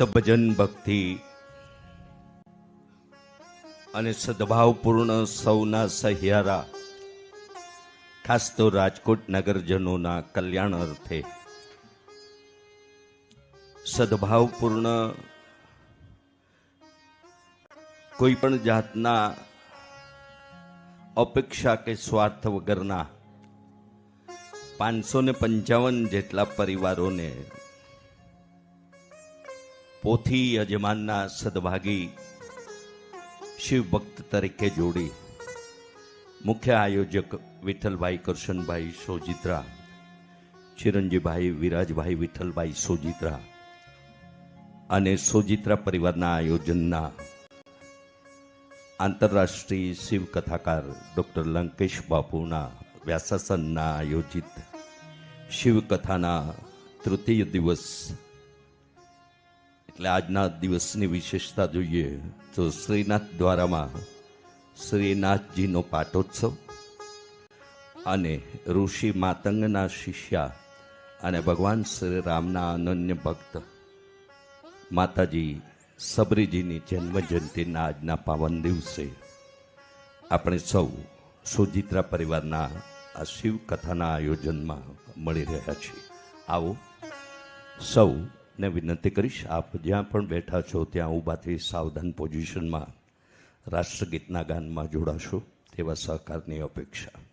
ભક્ત ભજન ભક્તિ. અને સદભાવપૂર્ણ સૌના સહિયારા, ખાસ તો રાજકોટ નગરજનોના કલ્યાણ અર્થે. સદભાવપૂર્ણ કોઈ પણ જાતના અપેક્ષા કે સ્વાર્થ વગરના પાંચસો ને પંચાવન જેટલા પરિવારોને પોથી યજમાનના સદભાગી શિવ ભક્ત તરીકે જોડી મુખ્ય આયોજક વિઠ્ઠલભાઈ કરશનભાઈ સોજિત્રા, ચિરંજીભાઈ વિરાજભાઈ વિઠ્ઠલભાઈ સોજિત્રા અને સોજિત્રા પરિવારના આયોજનના આંતરરાષ્ટ્રીય શિવ કથાકાર ડૉક્ટર લંકેશ બાપુના વ્યાસાસનના આયોજિત શિવકથાના તૃતીય દિવસ એટલે આજના દિવસની વિશેષતા જોઈએ તો શ્રીનાથ દ્વારામાં શ્રીનાથજીનો પાટોત્સવ અને ઋષિ માતંગના શિષ્યા અને ભગવાન શ્રી રામના અનન્ય ભક્ત માતાજી સબરીજીની જન્મ જયંતિના આજના પાવન દિવસે આપણે સૌ સુજિત્રા પરિવારના આ શિવ કથાના આયોજનમાં મળી રહ્યા છીએ. આવો સૌને વિનંતી કરીશ, આપ જ્યાં પણ બેઠા છો ત્યાં ઊભાથી સાવધાન પોઝિશનમાં રાષ્ટ્રગીતના ગાનમાં જોડાશો, તેવા સહકારની અપેક્ષા.